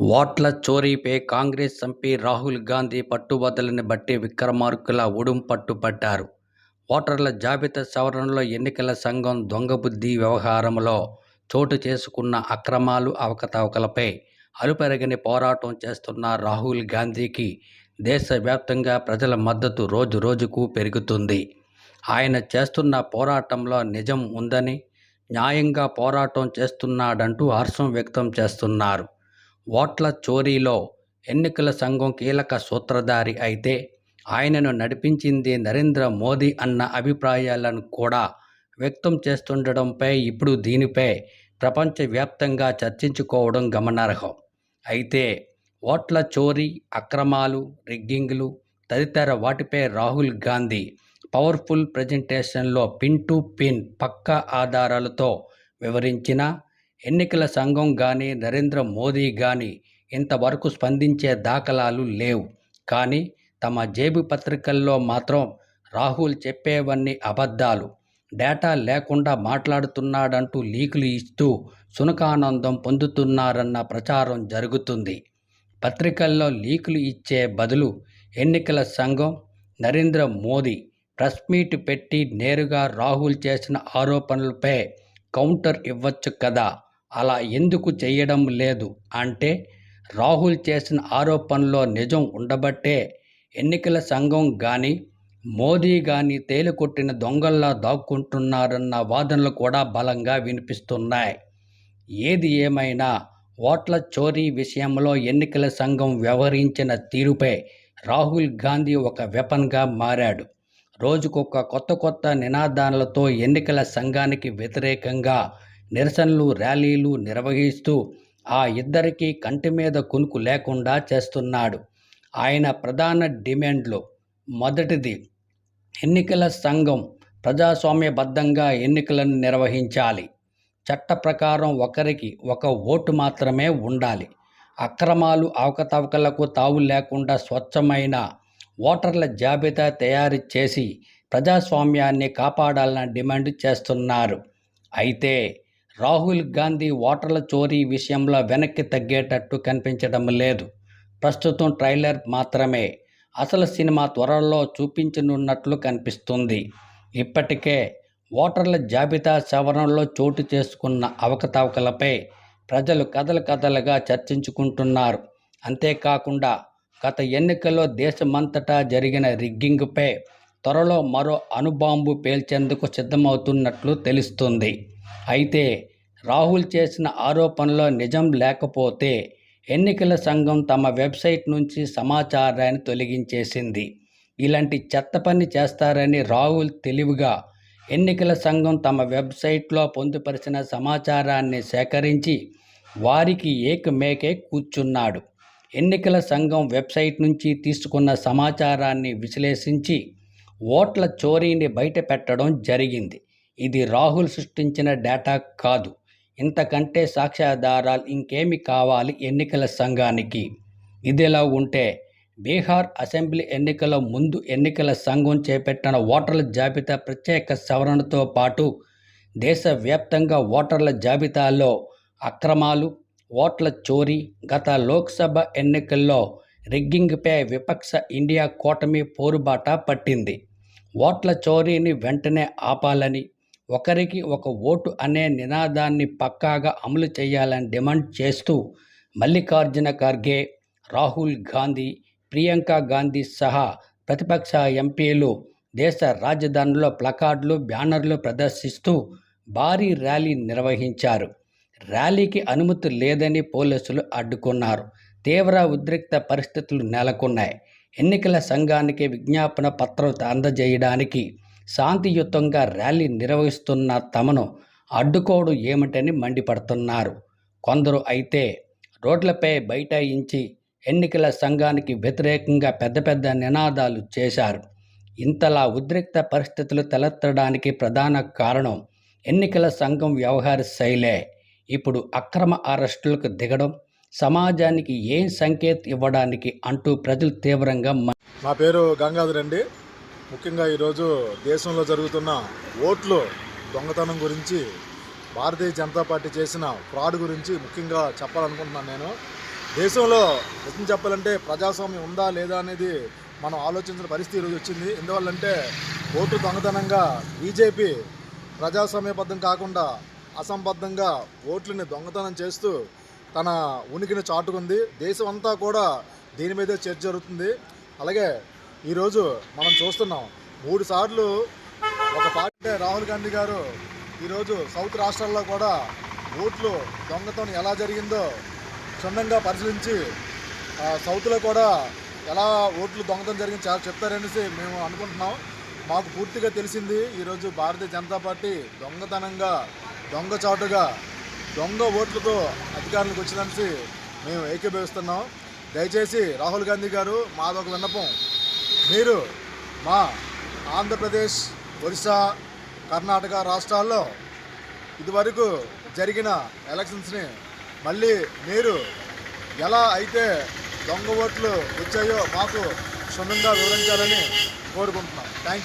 ఓట్ల చోరీపై కాంగ్రెస్ ఎంపీ రాహుల్ గాంధీ పట్టుబద్దలని బట్టి విక్రమార్కుల ఉడుం పట్టుపట్టారు ఓటర్ల జాబితా సవరణలో ఎన్నికల సంఘం దొంగబుద్ధి వ్యవహారంలో చోటు చేసుకున్న అక్రమాలు అవకతవకలపై అలుపెరగని పోరాటం చేస్తున్న రాహుల్ గాంధీకి దేశవ్యాప్తంగా ప్రజల మద్దతు రోజు రోజుకు పెరుగుతుంది. ఆయన చేస్తున్న పోరాటంలో నిజం ఉందని న్యాయంగా పోరాటం చేస్తున్నాడంటూ హర్షం వ్యక్తం చేస్తున్నారు. ఓట్ల చోరీలో ఎన్నికల సంఘం కీలక సూత్రధారి అయితే ఆయనను నడిపించింది నరేంద్ర మోదీ అన్న అభిప్రాయాలను కూడా వ్యక్తం చేస్తుండడంపై ఇప్పుడు దీనిపై ప్రపంచవ్యాప్తంగా చర్చించుకోవడం గమనార్హం. అయితే ఓట్ల చోరీ అక్రమాలు రిగ్గింగ్లు తదితర వాటిపై రాహుల్ గాంధీ పవర్ఫుల్ ప్రజెంటేషన్లో పిన్ టు పిన్ పక్కా ఆధారాలతో వివరించిన ఎన్నికల సంఘం కానీ నరేంద్ర మోదీ కానీ ఇంతవరకు స్పందించే దాఖలాలు లేవు. కానీ తమ జేబు పత్రికల్లో మాత్రం రాహుల్ చెప్పేవన్నీ అబద్ధాలు. డేటా లేకుండా మాట్లాడుతున్నాడంటూ లీకులు ఇస్తూ సునకానందం పొందుతున్నారన్న ప్రచారం జరుగుతుంది. పత్రికల్లో లీకులు ఇచ్చే బదులు ఎన్నికల సంఘం నరేంద్ర మోదీ ప్రెస్ మీట్ పెట్టి నేరుగా రాహుల్ చేసిన ఆరోపణలపై కౌంటర్ ఇవ్వచ్చు కదా? అలా ఎందుకు చేయడం లేదు? అంటే రాహుల్ చేసిన ఆరోపణలో నిజం ఉండబట్టే ఎన్నికల సంఘం కానీ మోదీ కానీ తేలికొట్టిన దొంగల్లా దాక్కుంటున్నారన్న వాదనలు కూడా బలంగా వినిపిస్తున్నాయి. ఏది ఏమైనా ఓట్ల చోరీ విషయంలో ఎన్నికల సంఘం వ్యవహరించిన తీరుపై రాహుల్ గాంధీ ఒక వెపన్గా మారాడు. రోజుకొక కొత్త కొత్త నినాదాలతో ఎన్నికల సంఘానికి వ్యతిరేకంగా నిరసనలు ర్యాలీలు నిర్వహిస్తూ ఆ ఇద్దరికీ కంటి మీద కునుకు లేకుండా చేస్తున్నాడు. ఆయన ప్రధాన డిమాండ్లు మొదటిది ఎన్నికల సంఘం ప్రజాస్వామ్యబద్ధంగా ఎన్నికలను నిర్వహించాలి. చట్ట ప్రకారం ఒకరికి ఒక ఓటు మాత్రమే ఉండాలి. అక్రమాలు అవకతవకలకు తావు లేకుండా స్వచ్ఛమైన ఓటర్ల జాబితా తయారు చేసి ప్రజాస్వామ్యాన్ని కాపాడాలని డిమాండ్ చేస్తున్నారు. అయితే రాహుల్ గాంధీ ఓటర్ల చోరీ విషయంలో వెనక్కి తగ్గేటట్టు కనిపించడం లేదు. ప్రస్తుతం ట్రైలర్ మాత్రమే. అసలు సినిమా త్వరలో చూపించనున్నట్లు కనిపిస్తుంది. ఇప్పటికే ఓటర్ల జాబితా సవరణలో చోటు చేసుకున్న అవకతవకలపై ప్రజలు కథలు కథలుగా చర్చించుకుంటున్నారు. అంతేకాకుండా గత ఎన్నికల్లో దేశమంతటా జరిగిన రిగ్గింగ్పై త్వరలో మరో అణుబాంబు పేల్చేందుకు సిద్ధమవుతున్నట్లు తెలుస్తుంది. అయితే రాహుల్ చేసిన ఆరోపణలో నిజం లేకపోతే ఎన్నికల సంఘం తమ వెబ్సైట్ నుంచి సమాచారాన్ని తొలగించేసింది. ఇలాంటి చెత్త పని చేస్తారని రాహుల్ తెలివిగా ఎన్నికల సంఘం తమ వెబ్సైట్లో పొందుపరిచిన సమాచారాన్ని సేకరించి వారికి ఏకమేకే కూర్చున్నాడు. ఎన్నికల సంఘం వెబ్సైట్ నుంచి తీసుకున్న సమాచారాన్ని విశ్లేషించి ఓట్ల చోరీని బయటపెట్టడం జరిగింది. ఇది రాహుల్ సృష్టించిన డేటా కాదు. ఇంతకంటే సాక్ష్యాధారాలు ఇంకేమి కావాలి ఎన్నికల సంఘానికి? ఇదిలా ఉంటే బీహార్ అసెంబ్లీ ఎన్నికల ముందు ఎన్నికల సంఘం చేపట్టిన ఓటర్ల జాబితా ప్రత్యేక సవరణతో పాటు దేశవ్యాప్తంగా ఓటర్ల జాబితాలో అక్రమాలు ఓట్ల చోరీ గత లోక్సభ ఎన్నికల్లో రిగ్గింగ్పై విపక్ష ఇండియా కూటమి పోరుబాట పట్టింది. ఓట్ల చోరీని వెంటనే ఆపాలని ఒకరికి ఒక ఓటు అనే నినాదాన్ని పక్కాగా అమలు చేయాలని డిమాండ్ చేస్తూ మల్లికార్జున ఖర్గే రాహుల్ గాంధీ ప్రియాంక గాంధీ సహా ప్రతిపక్ష ఎంపీలు దేశ రాజధానిలో ప్లకార్డులు బ్యానర్లు ప్రదర్శిస్తూ భారీ ర్యాలీ నిర్వహించారు. ర్యాలీకి అనుమతి లేదని పోలీసులు అడ్డుకున్నారు. తీవ్ర ఉద్రిక్త పరిస్థితులు నెలకొన్నాయి. ఎన్నికల సంఘానికి విజ్ఞాపన పత్రం అందజేయడానికి శాంతియుతంగా ర్యాలీ నిర్వహిస్తున్న తమను అడ్డుకోవడం ఏమిటని మండిపడుతున్నారు. కొందరు అయితే రోడ్లపై బైఠాయించి ఎన్నికల సంఘానికి వ్యతిరేకంగా పెద్ద పెద్ద నినాదాలు చేశారు. ఇంతలా ఉద్రిక్త పరిస్థితులు తలెత్తడానికి ప్రధాన కారణం ఎన్నికల సంఘం వ్యవహార శైలే. ఇప్పుడు అక్రమ అరెస్టులకు దిగడం సమాజానికి ఏం సంకేత్ ఇవ్వడానికి అంటూ ప్రజలు తీవ్రంగా నా పేరు గంగాధర్ అండి. ముఖ్యంగా ఈరోజు దేశంలో జరుగుతున్న ఓట్లు దొంగతనం గురించి భారతీయ జనతా పార్టీ చేసిన ఫ్రాడ్ గురించి ముఖ్యంగా చెప్పాలనుకుంటున్నాను నేను. దేశంలో నిజం చెప్పాలంటే ప్రజాస్వామ్యం ఉందా లేదా అనేది మనం ఆలోచించిన పరిస్థితి ఈరోజు వచ్చింది. ఎందువల్లంటే ఓటు దొంగతనంగా బీజేపీ ప్రజాస్వామ్యబద్ధం కాకుండా అసంబద్ధంగా ఓట్లని దొంగతనం చేస్తూ తన ఉనికిని చాటుకుంది. దేశం అంతా కూడా దీని మీదే చర్చ జరుగుతుంది. అలాగే ఈరోజు మనం చూస్తున్నాం మూడు సార్లు ఒక పార్టీ రాహుల్ గాంధీ గారు ఈరోజు సౌత్ రాష్ట్రాల్లో కూడా ఓట్లు దొంగతనం ఎలా జరిగిందో క్షుణ్ణంగా పరిశీలించి సౌత్లో కూడా ఎలా ఓట్లు దొంగతనం జరిగింది చాలా చెప్తారనేసి మేము అనుకుంటున్నాం. మాకు పూర్తిగా తెలిసింది ఈరోజు భారతీయ జనతా పార్టీ దొంగతనంగా దొంగచాటుగా దొంగ ఓట్లతో అధికారులకు వచ్చిందనేసి మేము ఏకీభవిస్తున్నాం. దయచేసి రాహుల్ గాంధీ గారు మాదొక విన్నపం. మీరు మా ఆంధ్రప్రదేశ్ ఒరిస్సా కర్ణాటక రాష్ట్రాల్లో ఇదివరకు జరిగిన ఎలక్షన్స్ని మళ్ళీ మీరు ఎలా అయితే దొంగ ఓట్లు వచ్చాయో మాకు క్షుణ్ణంగా వివరించాలని కోరుకుంటున్నాం. Thank you